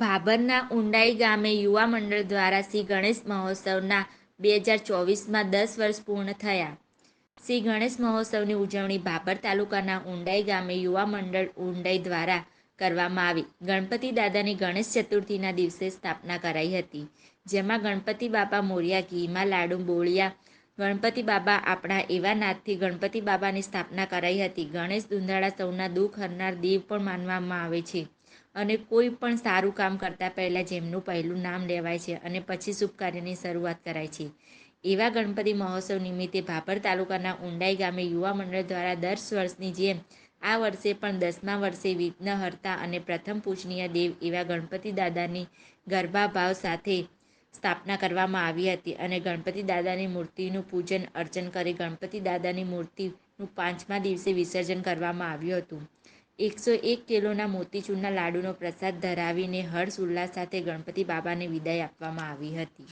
ભાભરના ઉંડાઈ ગામે યુવા મંડળ દ્વારા શ્રી ગણેશ મહોત્સવના બે હજાર ચોવીસમાં દસ વર્ષ પૂર્ણ થયા. શ્રી ગણેશ મહોત્સવની ઉજવણી ભાભર તાલુકાના ઉંડાઈ ગામે યુવા મંડળ ઉંડાઈ દ્વારા કરવામાં આવી. ગણપતિ દાદાની ગણેશ ચતુર્થીના દિવસે સ્થાપના કરાઈ હતી, જેમાં ગણપતિ બાપા મોરિયા, ઘીમાં લાડુ, બોળિયા, ગણપતિ બાબા આપણા એવા નાથથી ગણપતિ બાબાની સ્થાપના કરાઈ હતી. ગણેશ ધુંધાળા સૌના દુઃખ હરનાર દેવ પણ માનવામાં આવે છે. અને કોઈ પણ સારું કામ કરતાં પહેલાં જેમનું પહેલું નામ લેવાય છે અને પછી શુભ કાર્યની શરૂઆત કરાય છે. એવા ગણપતિ મહોત્સવ નિમિત્તે ભાભર તાલુકાના ઊંડાઈ ગામે યુવા મંડળ દ્વારા દસ વર્ષની જેમ આ વર્ષે પણ દસમા વર્ષે વિઘ્નહર્તા અને પ્રથમ પૂજનીય દેવ એવા ગણપતિ દાદાની ગરબાભાવ સાથે સ્થાપના કરવામાં આવી હતી અને ગણપતિ દાદાની મૂર્તિનું પૂજન અર્ચન કરી ગણપતિ દાદાની મૂર્તિનું પાંચમા દિવસે વિસર્જન કરવામાં આવ્યું હતું. એકસો એક કિલોના મોતીચૂરના લાડુનો પ્રસાદ ધરાવીને હર્ષ ઉલ્લાસ સાથે ગણપતિ બાબાને વિદાય આપવામાં આવી હતી.